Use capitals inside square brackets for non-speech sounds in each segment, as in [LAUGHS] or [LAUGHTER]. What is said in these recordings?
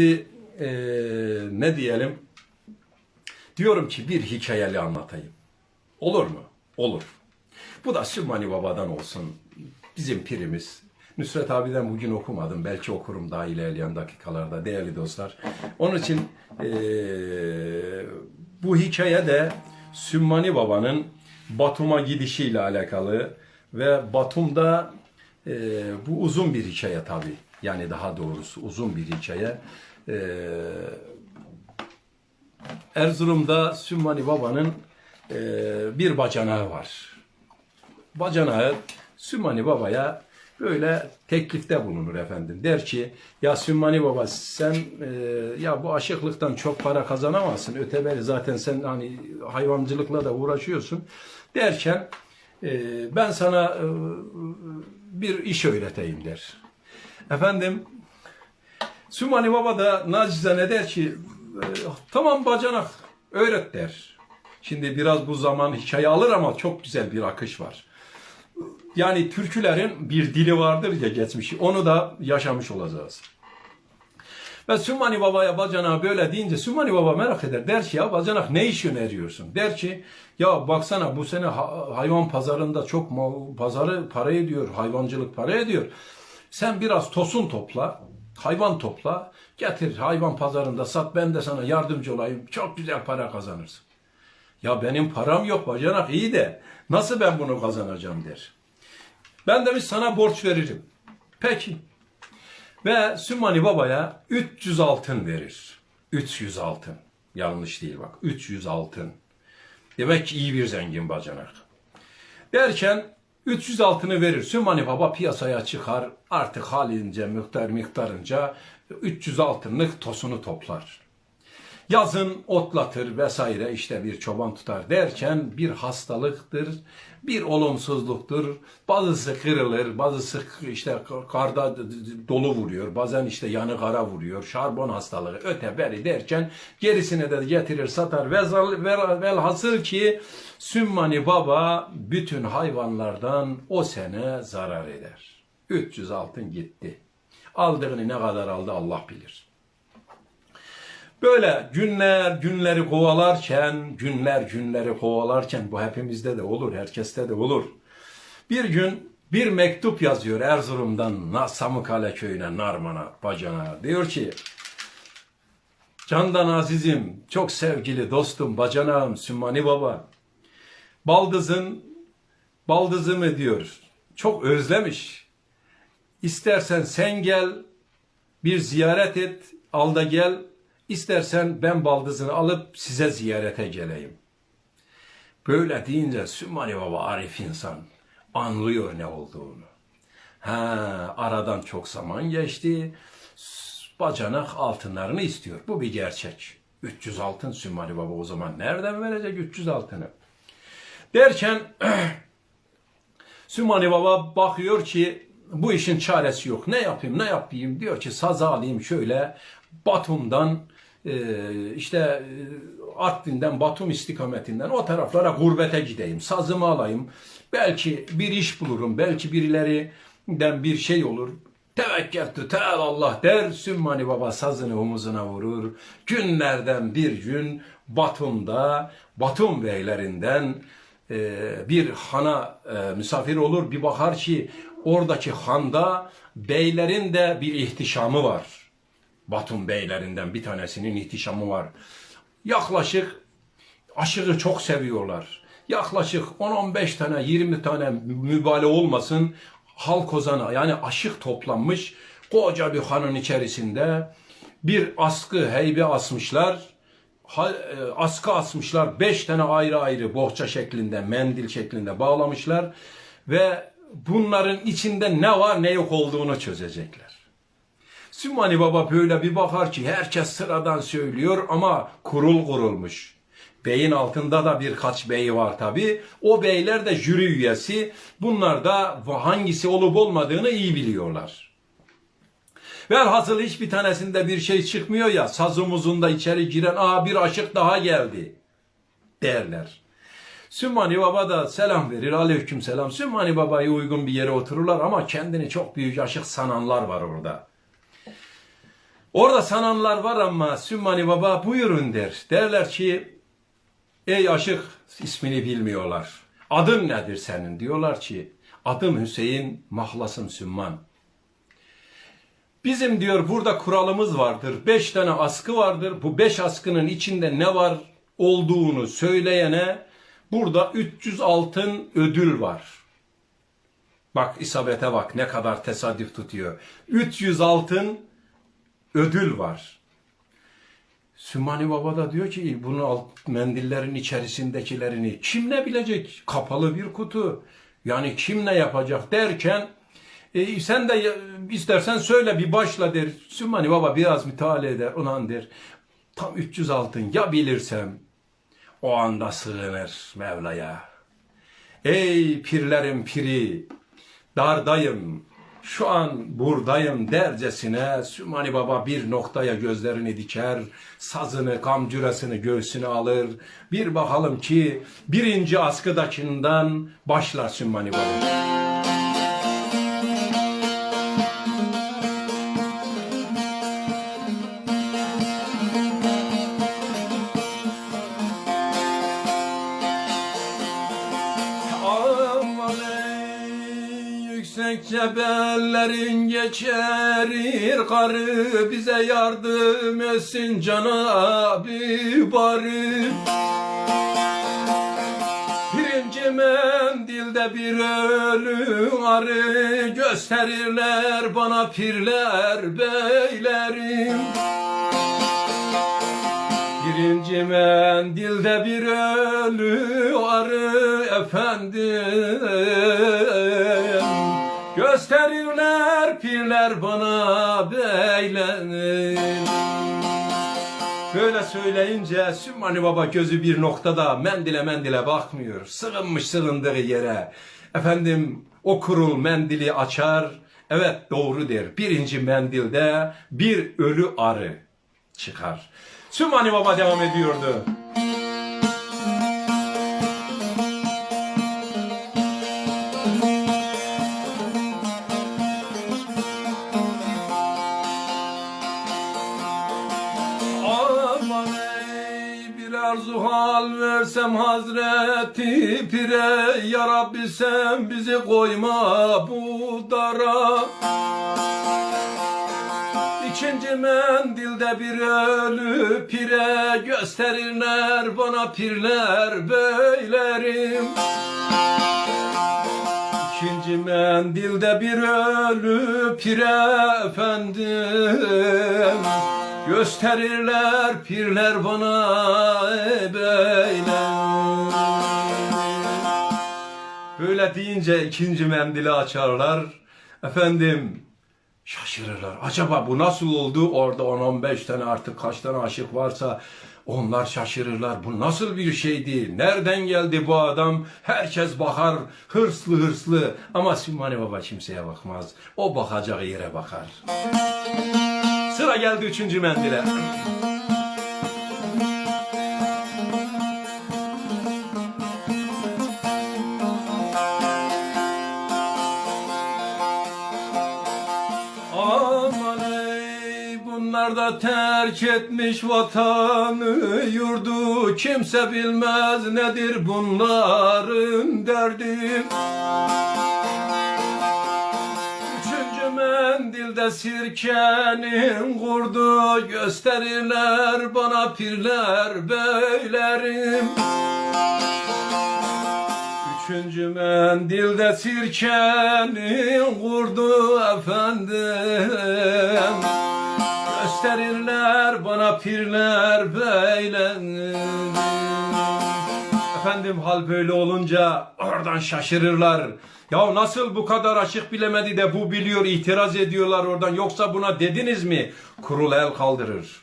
Şimdi e, ne diyelim? Diyorum ki bir hikayeli anlatayım. Olur mu? Olur. Bu da Sümmani Baba'dan olsun. Bizim pirimiz. Nusret abiden bugün okumadım. Belki okurum daha ilerleyen dakikalarda değerli dostlar. Onun için e, bu hikaye de Sümmani Baba'nın Batum'a gidişiyle alakalı ve Batum'da e, bu uzun bir hikaye tabii. Yani daha doğrusu uzun bir hikaye. E, Erzurum'da Sümmani Baba'nın e, bir bacanağı var. Bacanağı Sümmani Baba'ya böyle teklifte bulunur efendim. Der ki ya Sümmani Baba sen e, ya bu aşıklıktan çok para kazanamazsın. Öteberi zaten sen hani hayvancılıkla da uğraşıyorsun. Derken e, ben sana bir iş öğreteyim der. Efendim Sümani Baba da nacizane der ki e, tamam bacanak öğret der. Şimdi biraz bu zaman hikaye alır ama çok güzel bir akış var. Yani türkülerin bir dili vardır ya geçmişi. Onu da yaşamış olacağız. Ve Sümani Baba'ya bacana böyle deyince Sümani Baba merak eder. Der ki ya bacanak ne iş öneriyorsun? Der ki ya baksana bu sene ha- hayvan pazarında çok pazarı para ediyor. Hayvancılık para ediyor. Sen biraz tosun topla. Hayvan topla. Getir hayvan pazarında sat. Ben de sana yardımcı olayım. Çok güzel para kazanırsın. Ya benim param yok bacanak iyi de nasıl ben bunu kazanacağım der. Ben demiş sana borç veririm. Peki. Ve Sümmani Baba'ya 300 altın verir. 300 altın. Yanlış değil bak. 300 altın. Demek ki iyi bir zengin bacanak. Derken 300 altını verir. Sümmani Baba piyasaya çıkar. Artık halince, miktar miktarınca 300 altınlık tosunu toplar. Yazın otlatır vesaire işte bir çoban tutar derken bir hastalıktır, bir olumsuzluktur. Bazısı kırılır, bazısı işte karda dolu vuruyor, bazen işte yanı kara vuruyor, şarbon hastalığı öte beri derken gerisine de getirir satar. Vel, vel, velhasıl ki Sümmani Baba bütün hayvanlardan o sene zarar eder. 300 altın gitti. Aldığını ne kadar aldı Allah bilir. Böyle günler günleri kovalarken, günler günleri kovalarken bu hepimizde de olur, herkeste de olur. Bir gün bir mektup yazıyor Erzurum'dan Samıkale köyüne, Narman'a, Bacana. Diyor ki, Candan azizim, çok sevgili dostum, bacanağım, Sümmani Baba. Baldızın, baldızımı diyor, çok özlemiş. İstersen sen gel, bir ziyaret et, al da gel. İstersen ben baldızını alıp size ziyarete geleyim. Böyle deyince Sümmani Baba arif insan anlıyor ne olduğunu. Ha, aradan çok zaman geçti. Bacanak altınlarını istiyor. Bu bir gerçek. 300 altın Sümmani Baba o zaman nereden verecek 300 altını? Derken [CLEARS THROAT] Sümani Baba bakıyor ki bu işin çaresi yok. Ne yapayım ne yapayım diyor ki sazı alayım şöyle Batum'dan işte e, Artvin'den Batum istikametinden o taraflara gurbete gideyim. Sazımı alayım. Belki bir iş bulurum. Belki birilerinden bir şey olur. Tevekkeltü teal Allah der. Sümmani Baba sazını omuzuna vurur. Günlerden bir gün Batum'da Batum beylerinden e, bir hana e, misafir olur. Bir bakar ki oradaki handa beylerin de bir ihtişamı var. Batum beylerinden bir tanesinin ihtişamı var. Yaklaşık aşığı çok seviyorlar. Yaklaşık 10-15 tane 20 tane mübale olmasın halk ozana yani aşık toplanmış koca bir hanın içerisinde bir askı heybe asmışlar. E, askı asmışlar. Beş tane ayrı ayrı bohça şeklinde, mendil şeklinde bağlamışlar. Ve bunların içinde ne var ne yok olduğunu çözecekler. Sümmani Baba böyle bir bakar ki herkes sıradan söylüyor ama kurul kurulmuş. Beyin altında da birkaç bey var tabi. O beyler de jüri üyesi. Bunlar da hangisi olup olmadığını iyi biliyorlar. Velhasıl hiçbir tanesinde bir şey çıkmıyor ya sazımızın da içeri giren aa bir aşık daha geldi derler. Sümmani Baba da selam verir. Aleyküm selam. Sümmani Baba'ya uygun bir yere otururlar ama kendini çok büyük aşık sananlar var orada. Orada sananlar var ama Sümmani Baba buyurun der. Derler ki ey aşık ismini bilmiyorlar. Adın nedir senin? Diyorlar ki adım Hüseyin mahlasım Sümman. Bizim diyor burada kuralımız vardır. Beş tane askı vardır. Bu beş askının içinde ne var olduğunu söyleyene burada 300 altın ödül var. Bak isabete bak ne kadar tesadüf tutuyor. 300 altın ödül var. Sümani Baba da diyor ki bunu alt mendillerin içerisindekilerini kim ne bilecek? Kapalı bir kutu. Yani kim ne yapacak derken e, sen de ya- istersen söyle bir başla der. Sümani Baba biraz müteala eder. Ulan der. Tam 300 altın ya bilirsem o anda sığınır Mevla'ya. Ey pirlerin piri, dardayım, şu an buradayım dercesine Sümani Baba bir noktaya gözlerini diker, sazını, kamcurasını göğsüne alır. Bir bakalım ki birinci askıdakinden başlar Sümani Baba. Yüksek cebellerin geçerir karı bize yardım etsin Cenab-ı Barı. Birinci mendilde bir ölü arı gösterirler bana pirler beylerim. Birinci mendilde bir ölü arı efendim Gösterirler pirler bana beylerim Böyle söyleyince Sümmani Baba gözü bir noktada mendile mendile bakmıyor. Sığınmış sığındığı yere. Efendim o kurul mendili açar. Evet doğru der. Birinci mendilde bir ölü arı çıkar. Sümmani Baba devam ediyordu. Sen bizi koyma bu dara. İkinci mendilde bir ölü pire Gösterirler bana pirler beylerim. İkinci mendilde bir ölü pire efendim Gösterirler pirler bana ey beyler Böyle deyince ikinci mendili açarlar Efendim şaşırırlar. Acaba bu nasıl oldu? Orada 10-15 tane artık kaç tane aşık varsa onlar şaşırırlar. Bu nasıl bir şeydi? Nereden geldi bu adam? Herkes bakar hırslı hırslı. Ama Sümmani Baba kimseye bakmaz. O bakacağı yere bakar. Sıra geldi üçüncü mendile. Terk etmiş vatanı yurdu Kimse bilmez nedir bunların derdi. Üçüncü mendilde sirkenin kurdu Gösterirler bana pirler beylerim. Üçüncü mendilde sirkenin kurdu efendim Gösterirler bana pirler beylerim Efendim hal böyle olunca oradan şaşırırlar. Ya nasıl bu kadar aşık bilemedi de bu biliyor itiraz ediyorlar oradan yoksa buna dediniz mi? Kurul el kaldırır.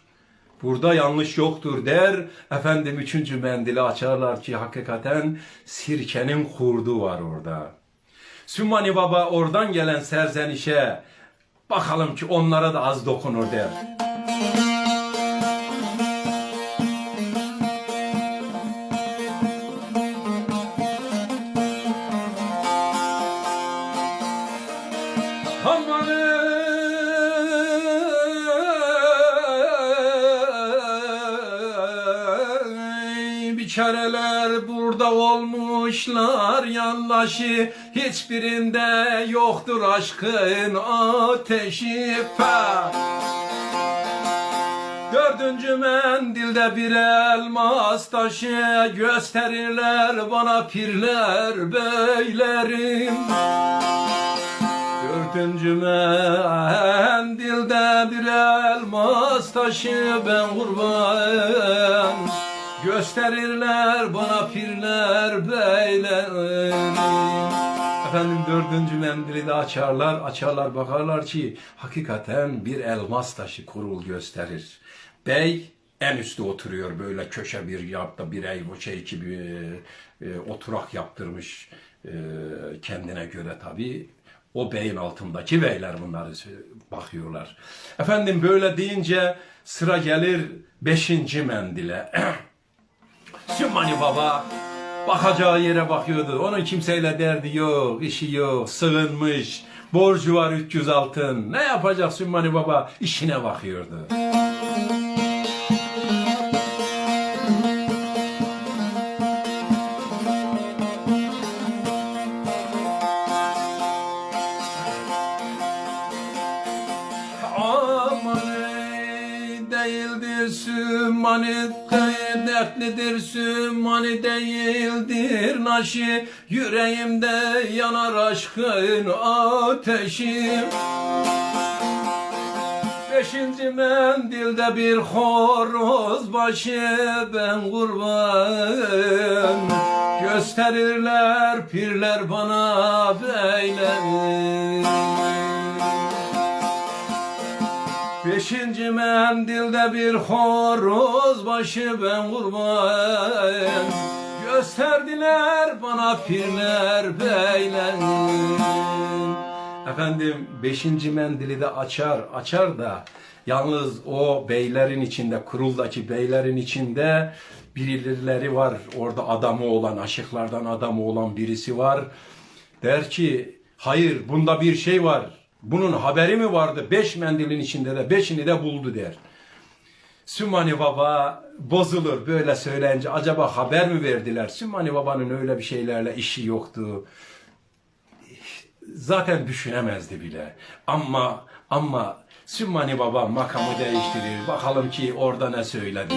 Burada yanlış yoktur der. Efendim üçüncü mendili açarlar ki hakikaten sirkenin kurdu var orada. Sümmani Baba oradan gelen serzenişe bakalım ki onlara da az dokunur der. Yandaşı hiçbirinde yoktur aşkın ateşi Fe. Dördüncü mendilde bir elmas taşı gösterirler bana pirler beylerim. Dördüncü mendilde bir elmas taşı ben kurban Gösterirler bana pirler beylerim Efendim dördüncü mendili de açarlar, açarlar bakarlar ki hakikaten bir elmas taşı kurul gösterir. Bey en üstte oturuyor böyle köşe bir yapta bir ev o şey gibi e, oturak yaptırmış e, kendine göre tabii. O beyin altındaki beyler bunları bakıyorlar. Efendim böyle deyince sıra gelir beşinci mendile. [CLEARS THROAT] Sümmani Baba bakacağı yere bakıyordu. Onun kimseyle derdi yok, işi yok, sığınmış. Borcu var 300 altın. Ne yapacak Sümmani Baba? İşine bakıyordu. De- dertlidir Sümmani değildir naşı Yüreğimde yanar aşkın ateşi. Beşinci mendilde bir horoz başı. Ben kurban Gösterirler pirler bana beyler Beşinci mendilde bir horoz başı ben kurban. Gösterdiler bana pirler beyler. Efendim beşinci mendili de açar açar da Yalnız o beylerin içinde kuruldaki beylerin içinde birileri var. Orada adamı olan aşıklardan adamı olan birisi var. Der ki hayır bunda bir şey var bunun haberi mi vardı? Beş mendilin içinde de beşini de buldu der. Sümani Baba bozulur böyle söyleyince acaba haber mi verdiler? Sümani Baba'nın öyle bir şeylerle işi yoktu. Zaten düşünemezdi bile. Ama ama Sümmani Baba makamı değiştirir. Bakalım ki orada ne söyledi.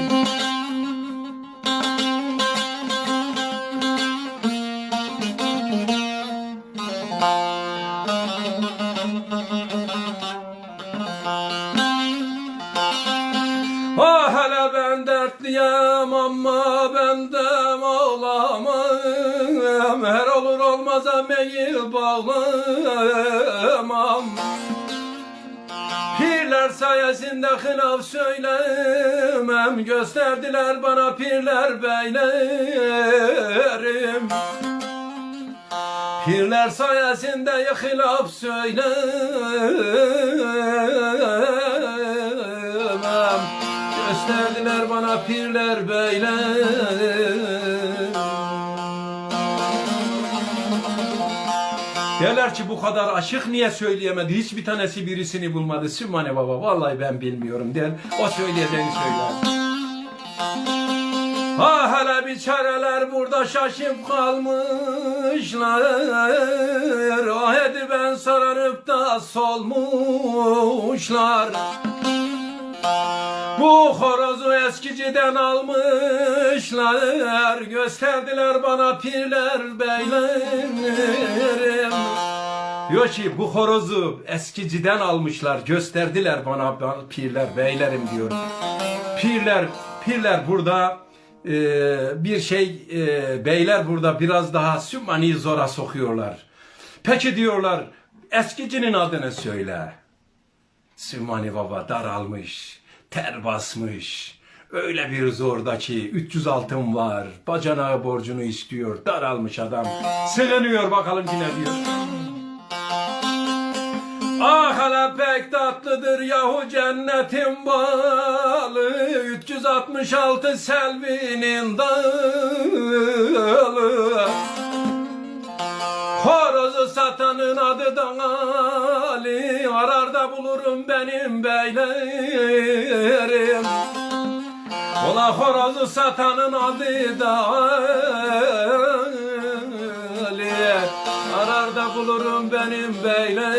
Sayesinde hılaf söylemem. Gösterdiler bana pirler beylerim. Pirler sayesinde hılaf söylemem. Gösterdiler bana pirler beyler Ki bu kadar aşık niye söyleyemedi? Hiçbir tanesi birisini bulmadı. Sümmane baba vallahi ben bilmiyorum der. O söyleyeceğini söyler. Ha hele biçareler burada şaşıp kalmışlar. Ah edi ben sararıp da solmuşlar. Bu horozu eskiciden almışlar Gösterdiler bana pirler beylerim Diyor ki bu horozu eskiciden almışlar Gösterdiler bana pirler beylerim diyor Pirler pirler burada e, bir şey e, beyler burada biraz daha Sümmani'yi zora sokuyorlar Peki diyorlar eskicinin adını söyle Sümmani Baba daralmış, ter basmış. Öyle bir zorda ki 300 altın var, bacanağı borcunu istiyor, daralmış adam. Sığınıyor bakalım ki ne diyor. Ah hele pek tatlıdır yahu cennetin balı. 366 selvinin dalı. Horozu satanın adı da Ali Arar da bulurum benim beylerim. Ola horozu satanın adı da Ali Arar da bulurum benim beyler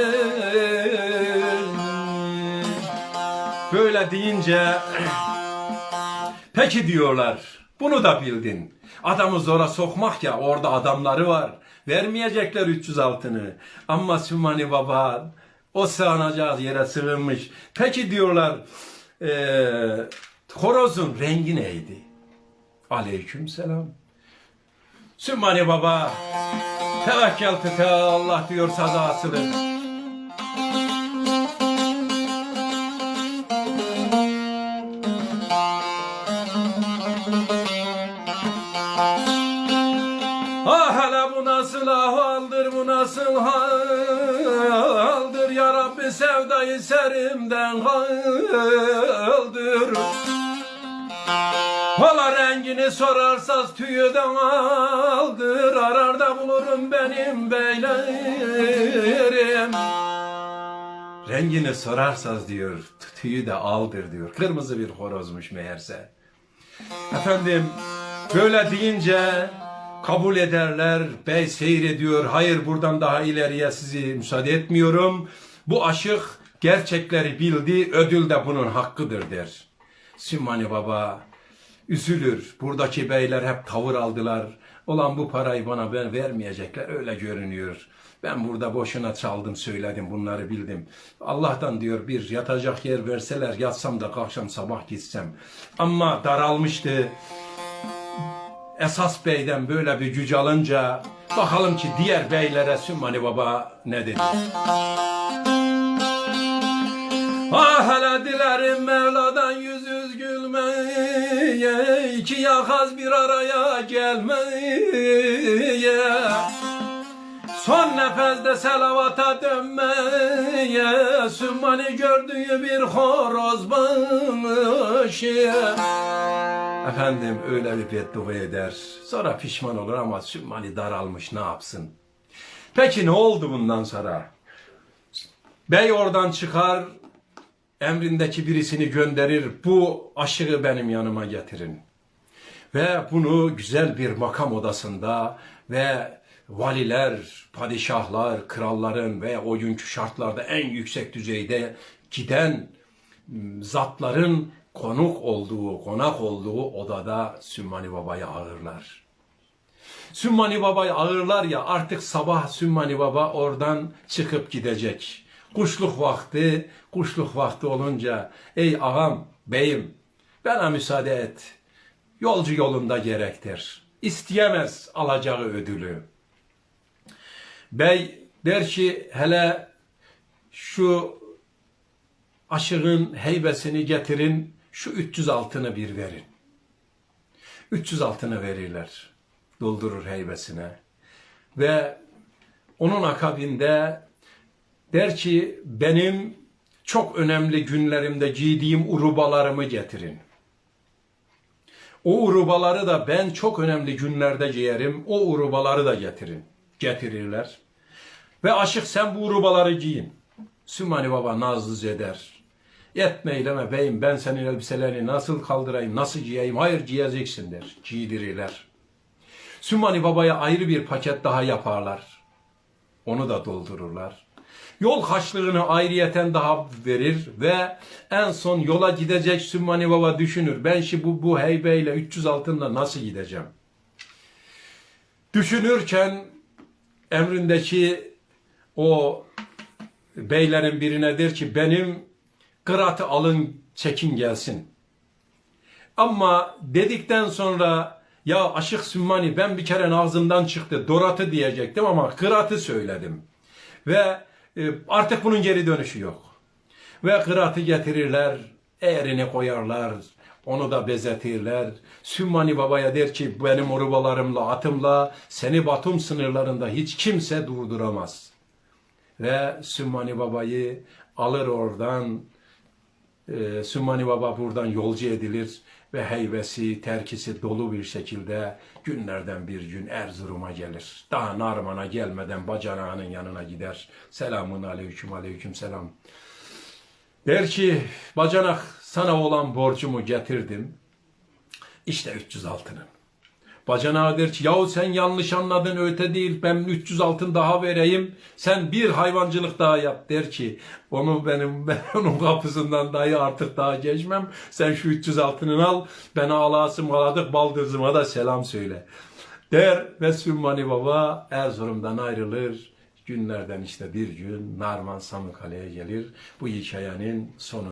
Böyle deyince [CLEARS THROAT] Peki diyorlar bunu da bildin. Adamı zora sokmak ya orada adamları var. Vermeyecekler 300 altını. Ama Sümani Baba o sığınacağı yere sığınmış. Peki diyorlar eee Horozun rengi neydi? Aleyküm selam. Sümmani Baba tevekkel tüte Allah diyor saza asılı. Ah hele bu nasıl ahvaldır bu nasıl haldır ya Rabbi sevdayı serimden kaldır. Hala rengini sorarsaz tüyüden aldır Arar da bulurum benim beylerim. Rengini sorarsaz diyor tüyü de aldır diyor. Kırmızı bir horozmuş meğerse. Efendim böyle deyince kabul ederler bey seyrediyor Hayır buradan daha ileriye sizi müsaade etmiyorum. Bu aşık gerçekleri bildi ödül de bunun hakkıdır der. Sümani Baba üzülür. Buradaki beyler hep tavır aldılar. Olan bu parayı bana ben vermeyecekler öyle görünüyor. Ben burada boşuna çaldım söyledim bunları bildim. Allah'tan diyor bir yatacak yer verseler yatsam da kalksam sabah gitsem. Ama daralmıştı. Esas beyden böyle bir güç alınca bakalım ki diğer beylere Sümmani Baba ne dedi? Ah hele dilerim Mevla'dan iki yakaz bir araya gelmeye Son nefeste selavata dönmeye Sümmani gördüğü bir horoz başı Efendim öyle bir beddua eder Sonra pişman olur ama Sümmani daralmış ne yapsın Peki ne oldu bundan sonra? Bey oradan çıkar emrindeki birisini gönderir. Bu aşığı benim yanıma getirin. Ve bunu güzel bir makam odasında ve valiler, padişahlar, kralların ve o günkü şartlarda en yüksek düzeyde giden m, zatların konuk olduğu, konak olduğu odada Sümmani Baba'yı ağırlar. Sümmani Baba'yı ağırlar ya artık sabah Sümmani Baba oradan çıkıp gidecek. Kuşluk vakti, kuşluk vakti olunca ey ağam, beyim bana müsaade et. Yolcu yolunda gerektir. İsteyemez alacağı ödülü. Bey der ki hele şu aşığın heybesini getirin, şu 300 altını bir verin. 300 altını verirler. Doldurur heybesine. Ve onun akabinde der ki benim çok önemli günlerimde giydiğim urubalarımı getirin. O urubaları da ben çok önemli günlerde giyerim. O urubaları da getirin. Getirirler. Ve aşık sen bu urubaları giyin. Sümani Baba nazlı eder. Etme eyleme beyim ben senin elbiselerini nasıl kaldırayım, nasıl giyeyim? Hayır giyeceksin der. Giydirirler. Sümani Baba'ya ayrı bir paket daha yaparlar. Onu da doldururlar. Yol haçlığını ayrıyeten daha verir ve en son yola gidecek Sümmani Baba düşünür. Ben şimdi bu, bu heybeyle 300 altınla nasıl gideceğim? Düşünürken emrindeki o beylerin birine der ki benim kıratı alın çekin gelsin. Ama dedikten sonra ya aşık Sümmani ben bir kere ağzımdan çıktı Dorat'ı diyecektim ama kıratı söyledim. Ve artık bunun geri dönüşü yok. Ve kıratı getirirler, eğerini koyarlar, onu da bezetirler. Sümmani Baba'ya der ki benim orubalarımla, atımla seni Batum sınırlarında hiç kimse durduramaz. Ve Sümmani Baba'yı alır oradan, e, Sümmani Baba buradan yolcu edilir ve heybesi, terkisi dolu bir şekilde günlerden bir gün Erzurum'a gelir. Daha Narman'a gelmeden bacanağının yanına gider. Selamun aleyküm aleyküm selam. Der ki bacanak sana olan borcumu getirdim. İşte 300 altının. Bacanağı der ki yahu sen yanlış anladın öte değil ben 300 altın daha vereyim. Sen bir hayvancılık daha yap. Der ki onu benim [LAUGHS] ben onun kapısından dahi artık daha geçmem. Sen şu 300 altının al ben ağlasım ağladık baldızıma da selam söyle. Der ve Sümmani Baba Erzurum'dan ayrılır. Günlerden işte bir gün Narman Samıkale'ye gelir. Bu hikayenin sonu